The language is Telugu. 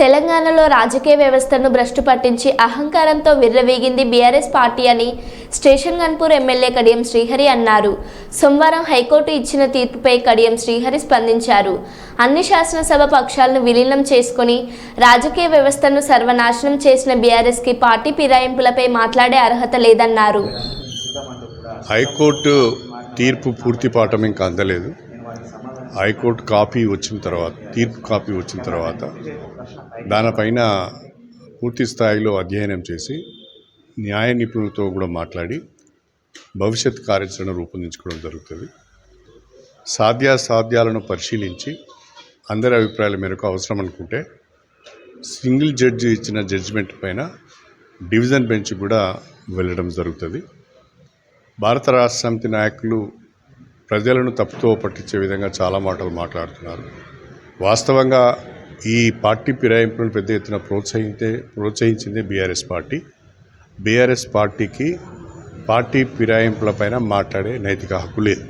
తెలంగాణలో రాజకీయ వ్యవస్థను భ్రష్టు పట్టించి అహంకారంతో విర్రవీగింది బీఆర్ఎస్ పార్టీ అని స్టేషన్ గన్పూర్ ఎమ్మెల్యే కడియం శ్రీహరి అన్నారు. సోమవారం హైకోర్టు ఇచ్చిన తీర్పుపై కడియం శ్రీహరి స్పందించారు. అన్ని శాసనసభ పక్షాలను విలీనం చేసుకుని రాజకీయ వ్యవస్థను సర్వనాశనం చేసిన బీఆర్ఎస్కి పార్టీ ఫిరాయింపులపై మాట్లాడే అర్హత లేదన్నారు. హైకోర్టు తీర్పు పూర్తి పాఠం ఇంకా అందలేదు. హైకోర్టు కాపీ వచ్చిన తర్వాత తీర్పు కాపీ వచ్చిన తర్వాత దానిపైన పూర్తి స్థాయిలో అధ్యయనం చేసి న్యాయ నిపుణులతో కూడా మాట్లాడి భవిష్యత్ కార్యాచరణ రూపొందించుకోవడం జరుగుతుంది. సాధ్యాసాధ్యాలను పరిశీలించి అందరి అభిప్రాయాల మేరకు అవసరం అనుకుంటే సింగిల్ జడ్జి ఇచ్చిన జడ్జిమెంట్ పైన డివిజన్ బెంచ్ కూడా వెళ్ళడం జరుగుతుంది. భారత రాష్ట్ర సమితి నాయకులు ప్రజలను తప్పుతో పట్టించే విధంగా చాలా మాటలు మాట్లాడుతున్నారు. వాస్తవంగా ఈ పార్టీ ఫిరాయింపులను పెద్ద ఎత్తున ప్రోత్సహించే ప్రోత్సహించింది బీఆర్ఎస్ పార్టీ. బీఆర్ఎస్ పార్టీకి పార్టీ ఫిరాయింపులపైన మాట్లాడే నైతిక హక్కు లేదు.